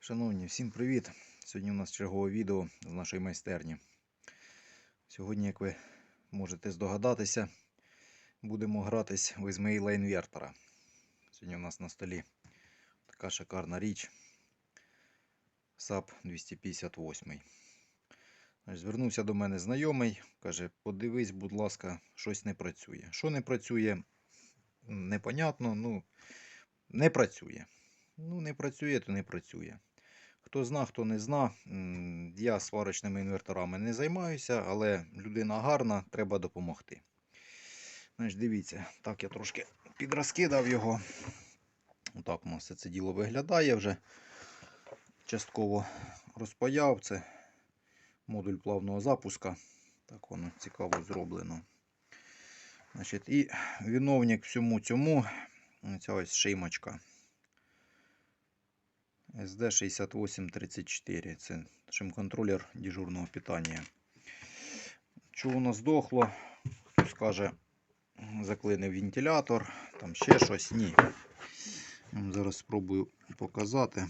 Шановні, всім привіт! Сьогодні у нас чергове відео з нашої майстерні. Сьогодні, як ви можете здогадатися, будемо гратись в Ізмаїла інвертора. Сьогодні у нас на столі така шикарна річ SAP 258. Значить, Звернувся до мене знайомий, каже: подивись, будь ласка, щось не працює. Що не працює, непонятно, ну, не працює. Ну, не працює, то не працює. Хто зна, хто не зна, я сварочними інверторами не займаюся, але людина гарна, треба допомогти. Значить, дивіться, так я трошки підрозкидав його. Отак у нас все це діло виглядає вже. Частково розпаяв. Це модуль плавного запуска. Так воно цікаво зроблено. Значить, і виновник всьому цьому ця ось шиймочка. SD6834. Це шим-контролер дежурного питання. Що воно здохло? Хтось каже, заклинив вентилятор, там ще щось. Ні. Зараз спробую показати.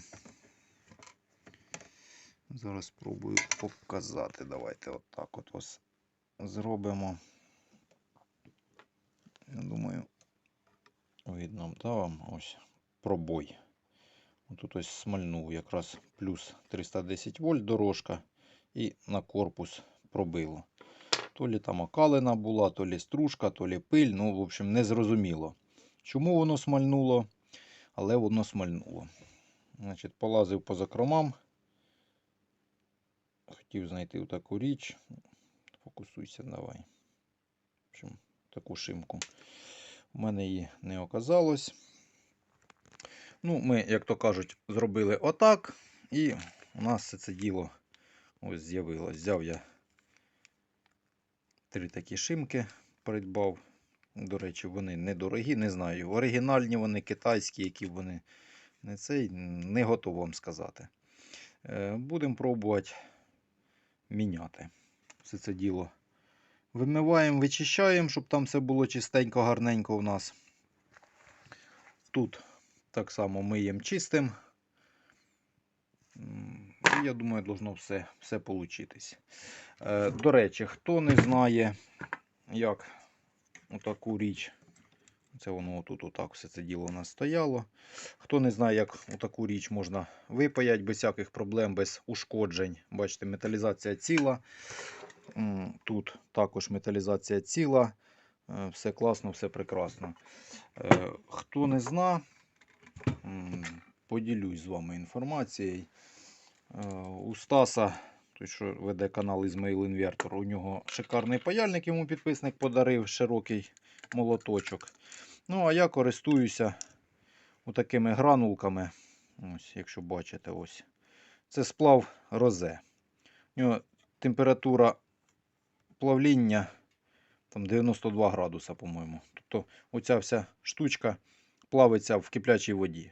Зараз спробую показати. Давайте отак от ось зробимо. Я думаю, видно, да, вам ось пробой. Тут ось смальнув якраз плюс 310 вольт дорожка і на корпус пробило. То лі там окалина була, то лі стружка, то лі пиль. Ну, в общем, не зрозуміло. Чому воно смальнуло, але воно смальнуло. Значить, полазив по закромам. Хотів знайти таку річ. Фокусуйся, давай. В общем, таку шимку. У мене її не оказалось. Ну, ми, як то кажуть, зробили отак. І у нас все це діло ось з'явилось. Взяв я три такі шимки, придбав. До речі, вони недорогі, не знаю. Оригінальні вони, китайські, які вони не цей, не готов вам сказати. Е, Будемо пробувати міняти все це діло. Вимиваємо, вичищаємо, щоб там все було чистенько, гарненько у нас. Тут так само миємо чистим. І Я думаю, должно все, все получитись. Е, До речі, хто не знає, як отаку річ. Це воно тут отак все це діло у нас стояло. Хто не знає, як отаку річ можна випаять без всяких проблем, без ушкоджень. Бачите, металізація ціла. Тут також металізація ціла. Е, Все класно, все прекрасно. Е, Хто не зна, поділюсь з вами інформацією. Е, У Стаса, той, що веде канал Ізмаїл Інвертор, у нього шикарний паяльник, йому підписник подарив широкий молоточок. Ну, а я користуюся такими гранулками. Ось, якщо бачите, ось. Це сплав розе. У нього температура плавління там 92 градуса, по-моєму. Тобто оця вся штучка плавиться в киплячій воді.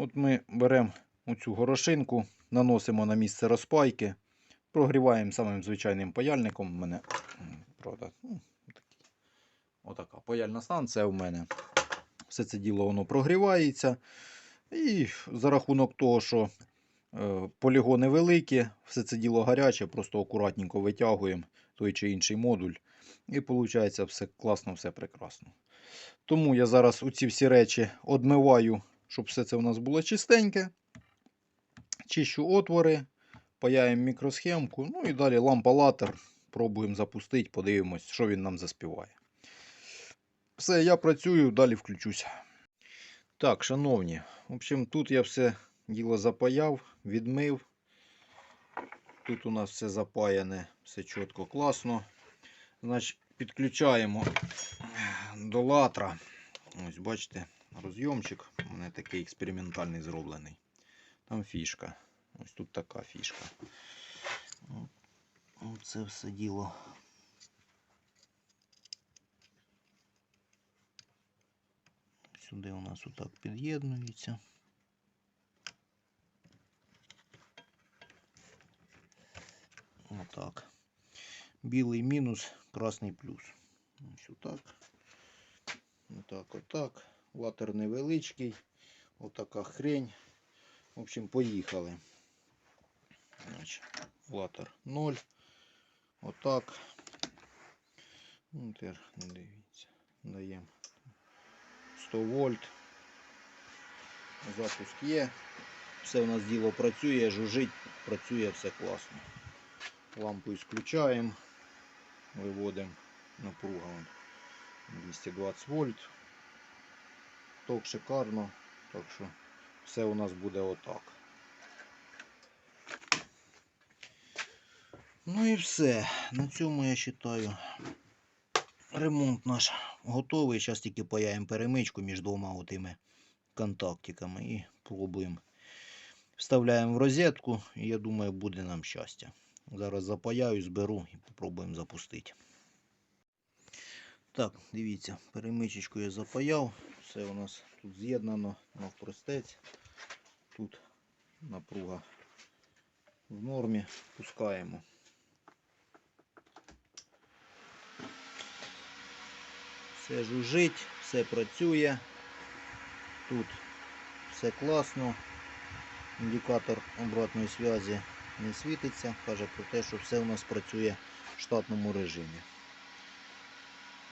От ми беремо оцю горошинку, наносимо на місце розпайки, прогріваємо самим звичайним паяльником. У мене, правда, ну, отака паяльна станція у мене. Все це діло воно прогрівається. І за рахунок того, що е, полігони великі, все це діло гаряче, просто акуратненько витягуємо той чи інший модуль. І виходить все класно, все прекрасно. Тому я зараз оці всі речі одмиваю, щоб все це у нас було чистеньке. Чищу отвори, паяємо мікросхемку. Ну і далі лампа латер. Пробуємо запустити, подивимось, що він нам заспіває. Все, я працюю, далі включуся. Так, шановні, в общем, тут я все діло запаяв, відмив. Тут у нас все запаяне, все чітко, класно. Значить, підключаємо до латра. Ось, бачите, розйомчик. У мене такий експериментальний зроблений. Там фішка. Ось тут така фішка. Оце все діло. Сюди у нас отак під'єднується. Отак. Білий мінус, красний плюс. Ось отак. Отак, отак. Латер невеличкий. Отака хрень. В общем, поїхали. Значить, ватер 0. Отак. Ну, тепер дивіться. Даємо 100 вольт. Запуск є. Все у нас діло працює, жужить, працює все класно. Лампу включаємо, виводимо напруга вон 220 вольт. Ток шикарно, так що все у нас буде отак. Ну і все. На цьому я вважаю. Ремонт наш готовий. Зараз тільки паяємо перемичку між двома отими контактиками і пробуємо. Вставляємо в розетку і я думаю, буде нам щастя. Зараз запаяю, зберу і попробуємо запустити. Так, дивіться, перемичечку я запаяв. Все у нас тут з'єднано навпростець. Тут напруга в нормі. Пускаємо. Все жужить, все працює. Тут все класно. Індикатор обратної зв'язі не світиться. Каже про те, що все у нас працює в штатному режимі.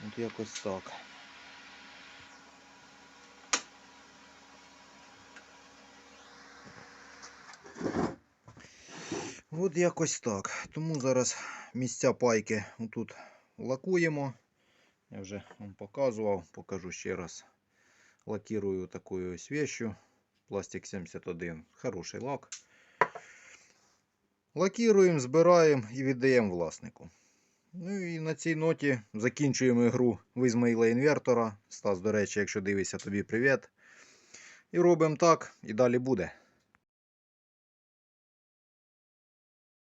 От якось так. От якось так. Тому зараз місця пайки тут лакуємо. Я вже вам показував, покажу ще раз. Лакірую такою ось вещью. Пластик 71. Хороший лак. Лакіруємо, збираємо і віддаємо власнику. Ну і на цій ноті закінчуємо ігру в Ізмаїла інвертора. Стас, до речі, якщо дивишся, тобі привіт. І робимо так, і далі буде.